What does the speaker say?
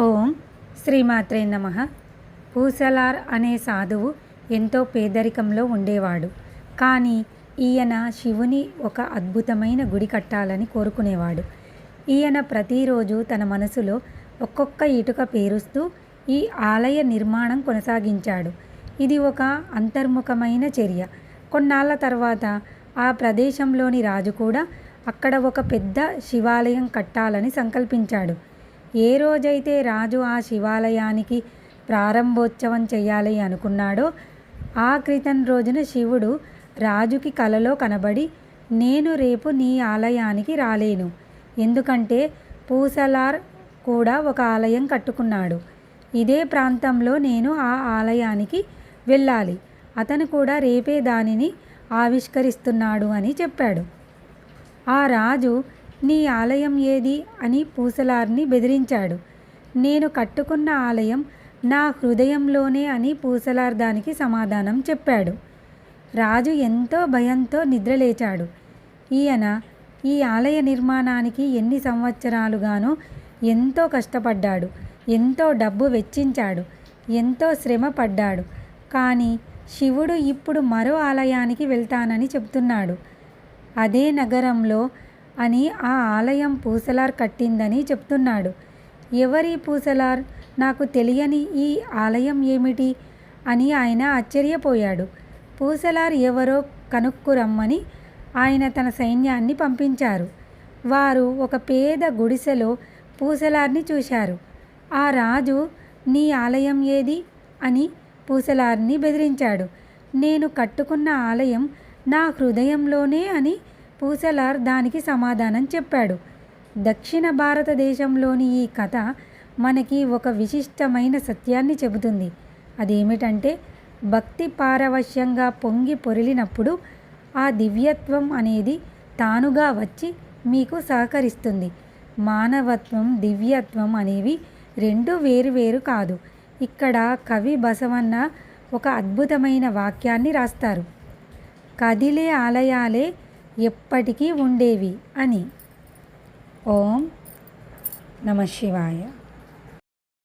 ఓం శ్రీమాత్రే నమ. పూసలార్ అనే సాధువు ఎంతో పేదరికంలో ఉండేవాడు. కానీ ఈయన శివుని ఒక అద్భుతమైన గుడి కట్టాలని కోరుకునేవాడు. ఈయన ప్రతిరోజు తన మనసులో ఒక్కొక్క ఇటుక పేరుస్తూ ఈ ఆలయ నిర్మాణం కొనసాగించాడు. ఇది ఒక అంతర్ముఖమైన చర్య. కొన్నాళ్ళ తర్వాత ఆ ప్రదేశంలోని రాజు కూడా అక్కడ ఒక పెద్ద శివాలయం కట్టాలని సంకల్పించాడు. ఏ రోజైతే రాజు ఆ శివాలయానికి ప్రారంభోత్సవం చేయాలి అనుకున్నాడో ఆ క్రితం రోజున శివుడు రాజుకి కలలో కనబడి నేను రేపు నీ ఆలయానికి రాలేను. ఎందుకంటే పూసలార్ కూడా ఒక ఆలయం కట్టుకున్నాడు. ఇదే ప్రాంతంలో నేను ఆ ఆలయానికి వెళ్ళాలి. అతను కూడా రేపే దానిని ఆవిష్కరిస్తున్నాడు అని చెప్పాడు. ఆ రాజు నీ ఆలయం ఏది? అని పూసలార్ని బెదిరించాడు. నేను కట్టుకున్న ఆలయం నా హృదయంలోనే అని పూసలార్ దానికి సమాధానం చెప్పాడు. రాజు ఎంతో భయంతో నిద్రలేచాడు. ఈయన ఈ ఆలయ నిర్మాణానికి ఎన్ని సంవత్సరాలుగానో ఎంతో కష్టపడ్డాడు. ఎంతో డబ్బు వెచ్చించాడు. ఎంతో శ్రమ పడ్డాడు. కానీ శివుడు ఇప్పుడు మరో ఆలయానికి వెళ్తానని చెప్తున్నాడు. అదే నగరంలో అని ఆ ఆలయం పూసలార్ కట్టిందని చెప్తున్నాడు. ఎవరి పూసలార్? నాకు తెలియని ఈ ఆలయం ఏమిటి? అని ఆయన ఆశ్చర్యపోయాడు. పూసలార్ ఎవరో కనుక్కురమ్మని ఆయన తన సైన్యాన్ని పంపించారు. వారు ఒక పేద గుడిసెలో పూసలార్ని చూశారు. ఆ రాజు నీ ఆలయం ఏది? అని పూసలార్ని బెదిరించాడు. నేను కట్టుకున్న ఆలయం నా హృదయంలోనే అని పూసలార్ దానికి సమాధానం చెప్పాడు. దక్షిణ భారతదేశంలోని ఈ కథ మనకి ఒక విశిష్టమైన సత్యాన్ని చెబుతుంది. అదేమిటంటే భక్తి పారవశ్యంగా పొంగి పొరిలినప్పుడు ఆ దివ్యత్వం అనేది తానుగా వచ్చి మీకు సహకరిస్తుంది. మానవత్వం దివ్యత్వం అనేవి రెండు వేరు వేరు కాదు. ఇక్కడ కవి బసవన్న ఒక అద్భుతమైన వాక్యాన్ని రాస్తారు. కదిలే ఆలయాలే ఎప్పటికీ ఉండేవి అని. ఓం నమ శివాయ.